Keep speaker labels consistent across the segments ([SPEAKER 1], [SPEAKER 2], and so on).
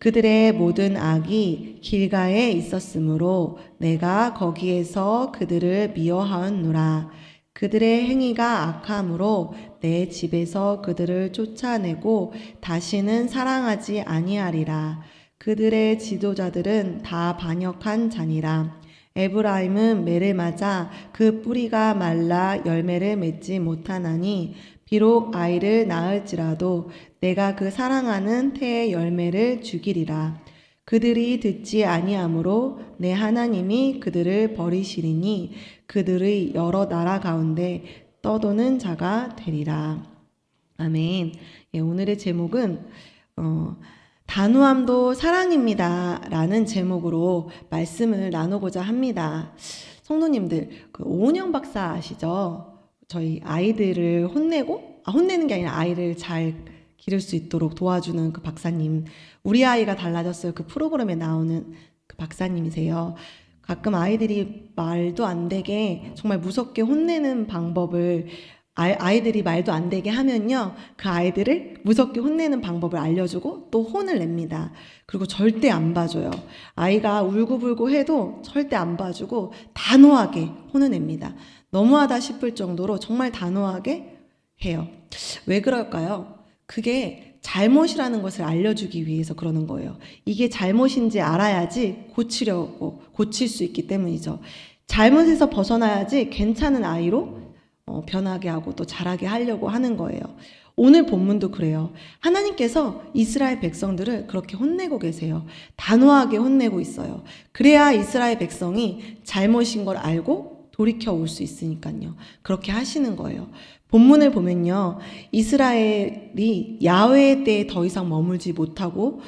[SPEAKER 1] 그들의 모든 악이 길가에 있었으므로 내가 거기에서 그들을 미워하였노라. 그들의 행위가 악함으로 내 집에서 그들을 쫓아내고 다시는 사랑하지 아니하리라. 그들의 지도자들은 다 반역한 자니라. 에브라임은 매를 맞아 그 뿌리가 말라 열매를 맺지 못하나니 비록 아이를 낳을지라도 내가 그 사랑하는 태의 열매를 죽이리라. 그들이 듣지 아니하므로 내 하나님이 그들을 버리시리니 그들의 여러 나라 가운데 떠도는 자가 되리라. 아멘. 예, 오늘의 제목은 어, 단호함도 사랑입니다. 라는 제목으로 말씀을 나누고자 합니다. 성도님들, 그 오은영 박사 아시죠? 저희 아이들을 혼내고, 아, 혼내는 게 아니라 아이를 잘 기를 수 있도록 도와주는 그 박사님. 우리 아이가 달라졌어요. 그 프로그램에 나오는 그 박사님이세요. 가끔 아이들이 말도 안 되게 정말 무섭게 혼내는 방법을 아- 아이 들이 말도 안 되게 하면요. 그 아이들을 무섭게 혼내는 방법을 알려주고 또 혼을 냅니다. 그리고 절대 안 봐줘요. 아이가 울고불고 해도 절대 안 봐주고 단호하게 혼을 냅니다. 너무하다 싶을 정도로 정말 단호하게 해요. 왜 그럴까요? 그게 잘못이라는 것을 알려주기 위해서 그러는 거예요. 이게 잘못인지 알아야지 고치려고, 고칠 수 있기 때문이죠. 잘못에서 벗어나야지 괜찮은 아이로 어, 변하게 하고 또 자라게 하려고 하는 거예요. 오늘 본문도 그래요. 하나님께서 이스라엘 백성들을 그렇게 혼내고 계세요. 단호하게 혼내고 있어요. 그래야 이스라엘 백성이 잘못인 걸 알고 돌이켜 올 수 있으니까요. 그렇게 하시는 거예요. 본문을 보면요. 이스라엘이 야훼의 때에 더 이상 머물지 못하고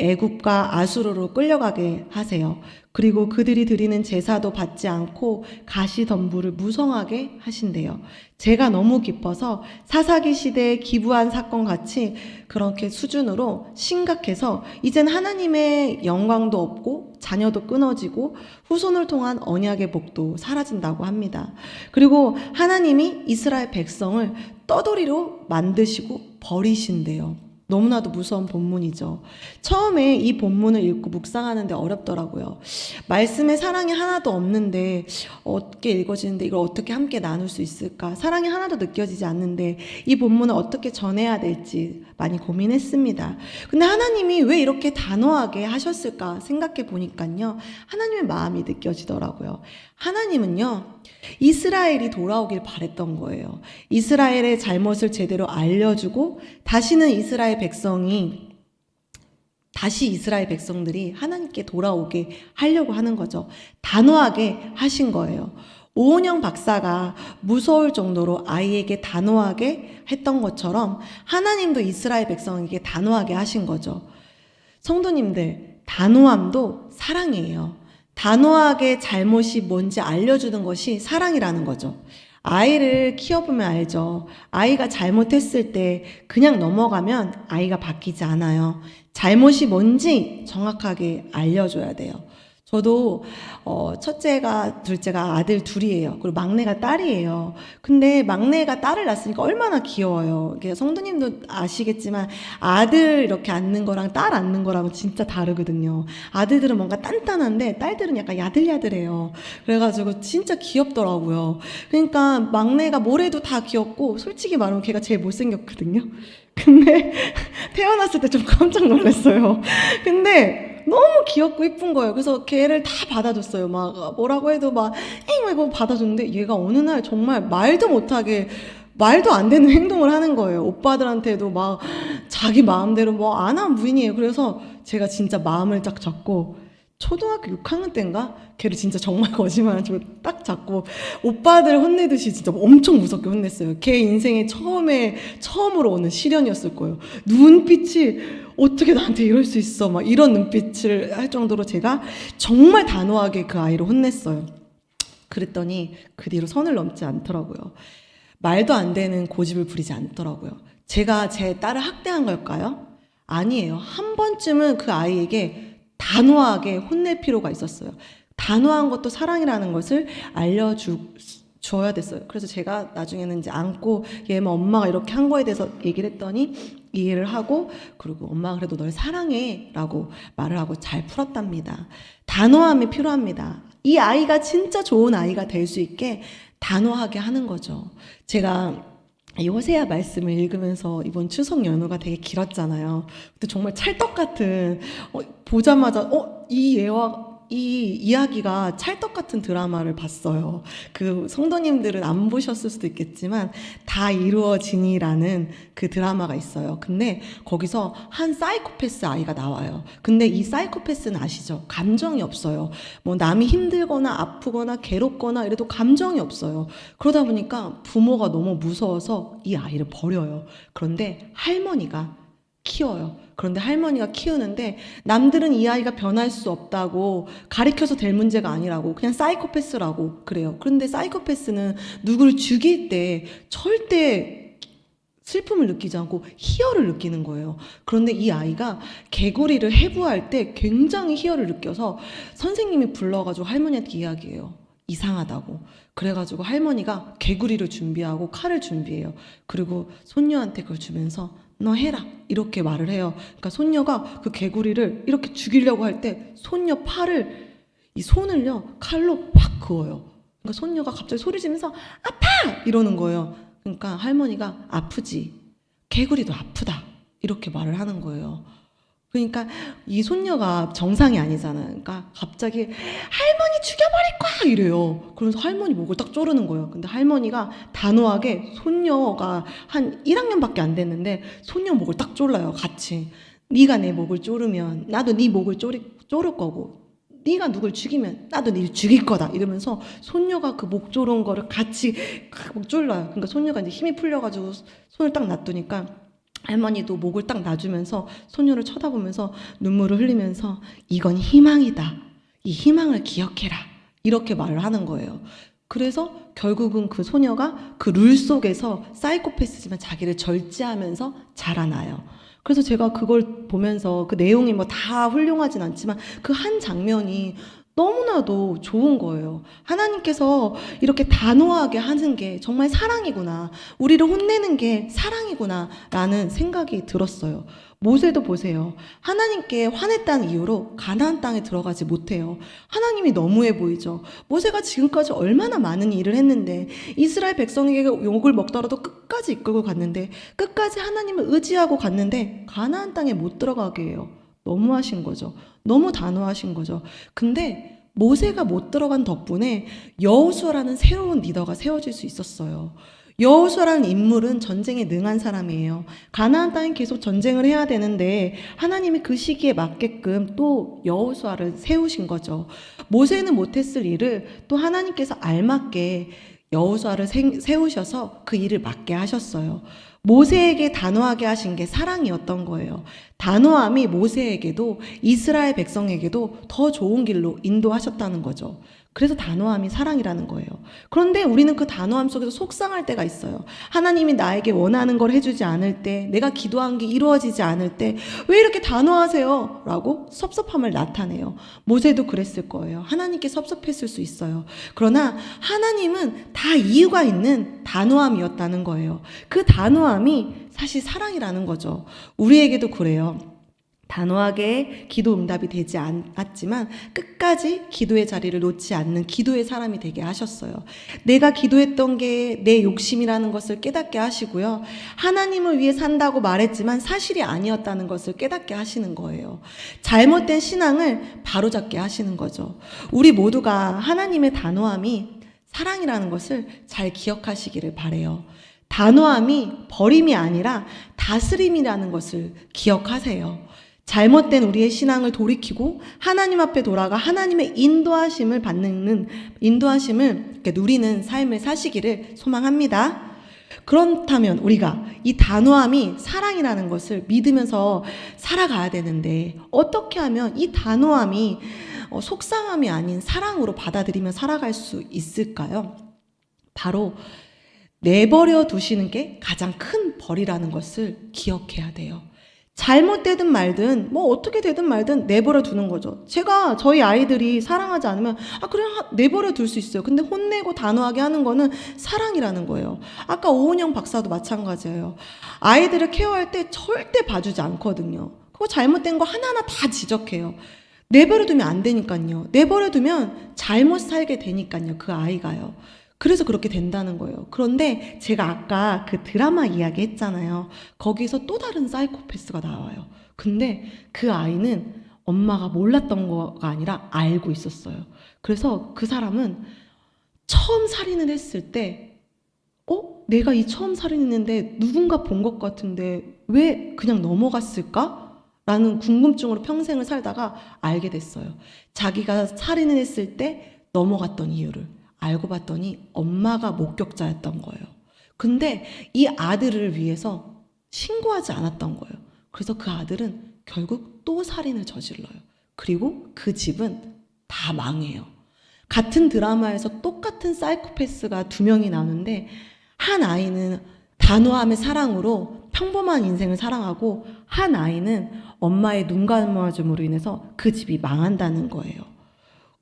[SPEAKER 1] 애굽과 아수르로 끌려가게 하세요. 그리고 그들이 드리는 제사도 받지 않고 가시 덤불을 무성하게 하신대요. 제가 너무 기뻐서 사사기 시대에 기부한 사건 같이 그렇게 수준으로 심각해서 이젠 하나님의 영광도 없고 자녀도 끊어지고 후손을 통한 언약의 복도 사라진다고 합니다. 그리고 하나님이 이스라엘 백성을 떠돌이로 만드시고 버리신대요. 너무나도 무서운 본문이죠. 처음에 이 본문을 읽고 묵상하는데 어렵더라고요. 말씀에 사랑이 하나도 없는데 어떻게 읽어지는데 이걸 어떻게 함께 나눌 수 있을까? 사랑이 하나도 느껴지지 않는데 이 본문을 어떻게 전해야 될지 많이 고민했습니다. 근데 하나님이 왜 이렇게 단호하게 하셨을까 생각해 보니까요. 하나님의 마음이 느껴지더라고요. 하나님은요. 이스라엘이 돌아오길 바랬던 거예요. 이스라엘의 잘못을 제대로 알려주고 다시는 이스라엘 백성이 다시 이스라엘 백성들이 하나님께 돌아오게 하려고 하는 거죠. 단호하게 하신 거예요. 오은영 박사가 무서울 정도로 아이에게 단호하게 했던 것처럼 하나님도 이스라엘 백성에게 단호하게 하신 거죠. 성도님들, 단호함도 사랑이에요. 단호하게 잘못이 뭔지 알려주는 것이 사랑이라는 거죠. 아이를 키워보면 알죠. 아이가 잘못했을 때 그냥 넘어가면 아이가 바뀌지 않아요. 잘못이 뭔지 정확하게 알려줘야 돼요. 저도 어, 첫째가 둘째가 아들 둘이에요. 그리고 막내가 딸이에요. 근데 막내가 딸을 낳았으니까 얼마나 귀여워요. 성도님도 아시겠지만 아들 이렇게 앉는 거랑 딸 앉는 거랑은 진짜 다르거든요. 아들들은 뭔가 단단한데 딸들은 약간 야들야들해요. 그래가지고 진짜 귀엽더라고요. 그러니까 막내가 뭘 해도 다 귀엽고 솔직히 말하면 걔가 제일 못생겼거든요. 근데 태어났을 때 좀 깜짝 놀랐어요. 근데 너무 귀엽고 이쁜 거예요. 그래서 걔를 다 받아줬어요. 막 뭐라고 해도 막 엥 이고 받아줬는데 얘가 어느 날 정말 말도 못하게 말도 안 되는 행동을 하는 거예요. 오빠들한테도 막 자기 마음대로 뭐안 하면 무인이에요. 그래서 제가 진짜 마음을 딱 잡고 초등학교 6학년 때인가? 걔를 진짜 정말 거짓말 치고 딱 잡고 오빠들 혼내듯이 진짜 엄청 무섭게 혼냈어요. 걔 인생에 처음에 처음으로 오는 시련이었을 거예요. 눈빛이 어떻게 나한테 이럴 수 있어? 막 이런 눈빛을 할 정도로 제가 정말 단호하게 그 아이를 혼냈어요. 그랬더니 그 뒤로 선을 넘지 않더라고요. 말도 안 되는 고집을 부리지 않더라고요. 제가 제 딸을 학대한 걸까요? 아니에요. 한 번쯤은 그 아이에게 단호하게 혼낼 필요가 있었어요. 단호한 것도 사랑이라는 것을 알려주고 줘야 됐어요. 그래서 제가 나중에는 이제 안고 얘 뭐 엄마가 이렇게 한 거에 대해서 얘기를 했더니 이해를 하고 그리고 엄마가 그래도 널 사랑해 라고 말을 하고 잘 풀었답니다. 단호함이 필요합니다. 이 아이가 진짜 좋은 아이가 될 수 있게 단호하게 하는 거죠. 제가 이 호세아 말씀을 읽으면서 이번 추석 연휴가 되게 길었잖아요. 근데 정말 찰떡 같은 어, 보자마자 어 이 예화 이 이야기가 찰떡 같은 드라마를 봤어요. 그 성도님들은 안 보셨을 수도 있겠지만 다 이루어지니라는 그 드라마가 있어요. 근데 거기서 한 사이코패스 아이가 나와요. 근데 이 사이코패스는 아시죠? 감정이 없어요. 뭐 남이 힘들거나 아프거나 괴롭거나 이래도 감정이 없어요. 그러다 보니까 부모가 너무 무서워서 이 아이를 버려요. 그런데 할머니가 키워요. 그런데 할머니가 키우는데 남들은 이 아이가 변할 수 없다고 가리켜서 될 문제가 아니라고 그냥 사이코패스라고 그래요. 그런데 사이코패스는 누구를 죽일 때 절대 슬픔을 느끼지 않고 희열을 느끼는 거예요. 그런데 이 아이가 개구리를 해부할 때 굉장히 희열을 느껴서 선생님이 불러가지고 할머니한테 이야기해요. 이상하다고. 그래가지고 할머니가 개구리를 준비하고 칼을 준비해요. 그리고 손녀한테 그걸 주면서 너 해라. 이렇게 말을 해요. 그러니까 손녀가 그 개구리를 이렇게 죽이려고 할 때 손녀 팔을 이 손을요 칼로 확 그어요. 그러니까 손녀가 갑자기 소리 지면서 아파 이러는 거예요. 그러니까 할머니가 아프지. 개구리도 아프다. 이렇게 말을 하는 거예요. 그러니까 이 손녀가 정상이 아니잖아요. 그러니까 갑자기 할머니 죽여버릴 거야 이래요. 그래서 할머니 목을 딱 조르는 거예요. 근데 할머니가 단호하게 손녀가 한 1학년밖에 안 됐는데 손녀 목을 딱 졸라요. 같이. 네가 내 목을 조르면 나도 네 목을 조리, 조를 거고 네가 누굴 죽이면 나도 네 죽일 거다 이러면서 손녀가 그 목 조른 거를 같이 목 졸라요. 그러니까 손녀가 이제 힘이 풀려가지고 손을 딱 놔두니까 할머니도 목을 딱 놔주면서 소녀를 쳐다보면서 눈물을 흘리면서 이건 희망이다. 이 희망을 기억해라. 이렇게 말을 하는 거예요. 그래서 결국은 그 소녀가 그 룰 속에서 사이코패스지만 자기를 절제하면서 자라나요. 그래서 제가 그걸 보면서 그 내용이 뭐 다 훌륭하진 않지만 그 한 장면이 너무나도 좋은 거예요. 하나님께서 이렇게 단호하게 하는 게 정말 사랑이구나. 우리를 혼내는 게 사랑이구나. 라는 생각이 들었어요. 모세도 보세요. 하나님께 화냈다는 이유로 가나안 땅에 들어가지 못해요. 하나님이 너무해 보이죠. 모세가 지금까지 얼마나 많은 일을 했는데 이스라엘 백성에게 욕을 먹더라도 끝까지 이끌고 갔는데 끝까지 하나님을 의지하고 갔는데 가나안 땅에 못 들어가게 해요. 너무하신 거죠. 너무 단호하신 거죠. 근데 모세가 못 들어간 덕분에 여호수아라는 새로운 리더가 세워질 수 있었어요. 여호수아라는 인물은 전쟁에 능한 사람이에요. 가나안 땅에 계속 전쟁을 해야 되는데 하나님이 그 시기에 맞게끔 또 여호수아를 세우신 거죠. 모세는 못했을 일을 또 하나님께서 알맞게 여호수아를 세우셔서 그 일을 맡게 하셨어요. 모세에게 단호하게 하신 게 사랑이었던 거예요. 단호함이 모세에게도 이스라엘 백성에게도 더 좋은 길로 인도하셨다는 거죠. 그래서 단호함이 사랑이라는 거예요. 그런데 우리는 그 단호함 속에서 속상할 때가 있어요. 하나님이 나에게 원하는 걸 해주지 않을 때, 내가 기도한 게 이루어지지 않을 때, 왜 이렇게 단호하세요? 라고 섭섭함을 나타내요. 모세도 그랬을 거예요. 하나님께 섭섭했을 수 있어요. 그러나 하나님은 다 이유가 있는 단호함이었다는 거예요. 그 단호함이 사실 사랑이라는 거죠. 우리에게도 그래요. 단호하게 기도 응답이 되지 않았지만 끝까지 기도의 자리를 놓지 않는 기도의 사람이 되게 하셨어요. 내가 기도했던 게 내 욕심이라는 것을 깨닫게 하시고요. 하나님을 위해 산다고 말했지만 사실이 아니었다는 것을 깨닫게 하시는 거예요. 잘못된 신앙을 바로잡게 하시는 거죠. 우리 모두가 하나님의 단호함이 사랑이라는 것을 잘 기억하시기를 바래요. 단호함이 버림이 아니라 다스림이라는 것을 기억하세요. 잘못된 우리의 신앙을 돌이키고 하나님 앞에 돌아가 하나님의 인도하심을 받는 인도하심을 누리는 삶을 사시기를 소망합니다. 그렇다면 우리가 이 단호함이 사랑이라는 것을 믿으면서 살아가야 되는데 어떻게 하면 이 단호함이 어, 속상함이 아닌 사랑으로 받아들이며 살아갈 수 있을까요? 바로 내버려 두시는 게 가장 큰 벌이라는 것을 기억해야 돼요. 잘못되든 말든 뭐 어떻게 되든 말든 내버려 두는 거죠. 제가 저희 아이들이 사랑하지 않으면 아 그래 하- 내버려 둘 수 있어요. 근데 혼내고 단호하게 하는 거는 사랑이라는 거예요. 아까 오은영 박사도 마찬가지예요. 아이들을 케어할 때 절대 봐주지 않거든요. 그거 잘못된 거 하나하나 다 지적해요. 내버려 두면 안 되니까요. 내버려 두면 잘못 살게 되니까요. 그 아이가요. 그래서 그렇게 된다는 거예요. 그런데 제가 아까 그 드라마 이야기 했잖아요. 거기서 또 다른 사이코패스가 나와요. 근데 그 아이는 엄마가 몰랐던 거가 아니라 알고 있었어요. 그래서 그 사람은 처음 살인을 했을 때, 어? 내가 이 처음 살인했는데 누군가 본 것 같은데 왜 그냥 넘어갔을까? 라는 궁금증으로 평생을 살다가 알게 됐어요. 자기가 살인을 했을 때 넘어갔던 이유를 알고 봤더니 엄마가 목격자였던 거예요. 근데 이 아들을 위해서 신고하지 않았던 거예요. 그래서 그 아들은 결국 또 살인을 저질러요. 그리고 그 집은 다 망해요. 같은 드라마에서 똑같은 사이코패스가 두 명이 나오는데 한 아이는 단호함의 사랑으로 평범한 인생을 사랑하고 한 아이는 엄마의 눈 감아줌으로 인해서 그 집이 망한다는 거예요.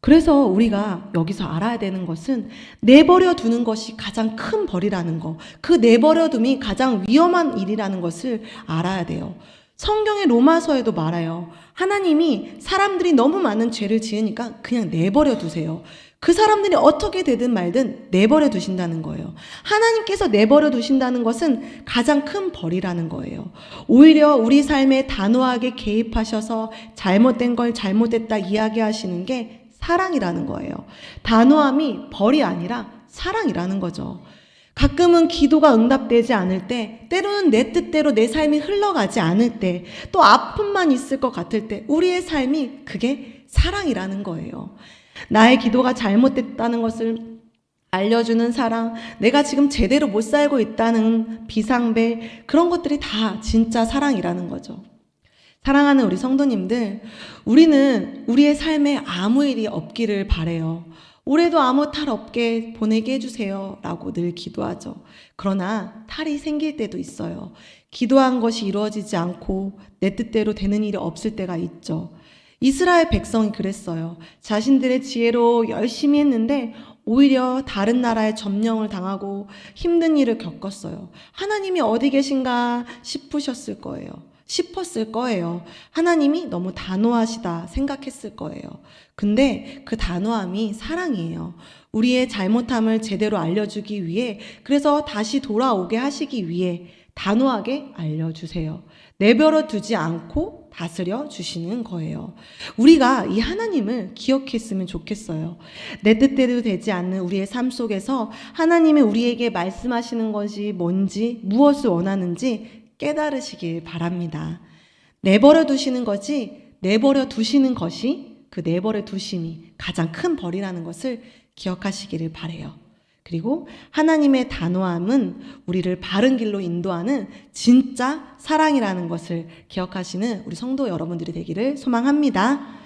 [SPEAKER 1] 그래서 우리가 여기서 알아야 되는 것은 내버려 두는 것이 가장 큰 벌이라는 거. 그 내버려 둠이 가장 위험한 일이라는 것을 알아야 돼요. 성경의 로마서에도 말해요. 하나님이 사람들이 너무 많은 죄를 지으니까 그냥 내버려 두세요. 그 사람들이 어떻게 되든 말든 내버려 두신다는 거예요. 하나님께서 내버려 두신다는 것은 가장 큰 벌이라는 거예요. 오히려 우리 삶에 단호하게 개입하셔서 잘못된 걸 잘못됐다 이야기하시는 게 사랑이라는 거예요. 단호함이 벌이 아니라 사랑이라는 거죠. 가끔은 기도가 응답되지 않을 때, 때로는 내 뜻대로 내 삶이 흘러가지 않을 때, 또 아픔만 있을 것 같을 때, 우리의 삶이 그게 사랑이라는 거예요. 나의 기도가 잘못됐다는 것을 알려주는 사랑, 내가 지금 제대로 못 살고 있다는 비상벨, 그런 것들이 다 진짜 사랑이라는 거죠. 사랑하는 우리 성도님들, 우리는 우리의 삶에 아무 일이 없기를 바래요. 올해도 아무 탈 없게 보내게 해주세요. 라고 늘 기도하죠. 그러나 탈이 생길 때도 있어요. 기도한 것이 이루어지지 않고 내 뜻대로 되는 일이 없을 때가 있죠. 이스라엘 백성이 그랬어요. 자신들의 지혜로 열심히 했는데 오히려 다른 나라의 점령을 당하고 힘든 일을 겪었어요. 하나님이 어디 계신가 싶으셨을 거예요. 싶었을 거예요. 하나님이 너무 단호하시다 생각했을 거예요. 근데 그 단호함이 사랑이에요. 우리의 잘못함을 제대로 알려주기 위해, 그래서 다시 돌아오게 하시기 위해 단호하게 알려주세요. 내버려 두지 않고 다스려 주시는 거예요. 우리가 이 하나님을 기억했으면 좋겠어요. 내 뜻대로 되지 않는 우리의 삶 속에서 하나님이 우리에게 말씀하시는 것이 뭔지, 무엇을 원하는지 깨달으시길 바랍니다. 내버려 두시는 것이 내버려 두시는 것이 그 내버려 두심이 가장 큰 벌이라는 것을 기억하시기를 바래요. 그리고 하나님의 단호함은 우리를 바른 길로 인도하는 진짜 사랑이라는 것을 기억하시는 우리 성도 여러분들이 되기를 소망합니다.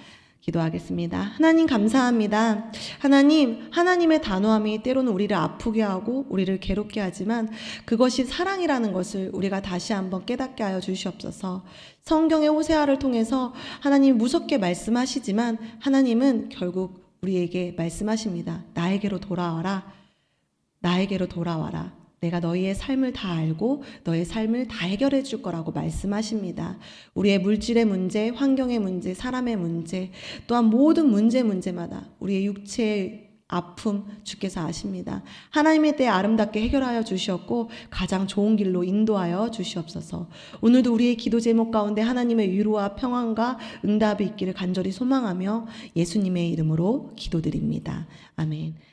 [SPEAKER 1] 기도하겠습니다. 하나님 감사합니다. 하나님, 하나님의 단호함이 때로는 우리를 아프게 하고 우리를 괴롭게 하지만 그것이 사랑이라는 것을 우리가 다시 한번 깨닫게 하여 주시옵소서. 성경의 호세아를 통해서 하나님 무섭게 말씀하시지만 하나님은 결국 우리에게 말씀하십니다. 나에게로 돌아와라. 나에게로 돌아와라. 내가 너희의 삶을 다 알고 너의 삶을 다 해결해 줄 거라고 말씀하십니다. 우리의 물질의 문제, 환경의 문제, 사람의 문제, 또한 모든 문제 문제마다 우리의 육체의 아픔 주께서 아십니다. 하나님의 때에 아름답게 해결하여 주시었고 가장 좋은 길로 인도하여 주시옵소서. 오늘도 우리의 기도 제목 가운데 하나님의 위로와 평안과 응답이 있기를 간절히 소망하며 예수님의 이름으로 기도드립니다. 아멘.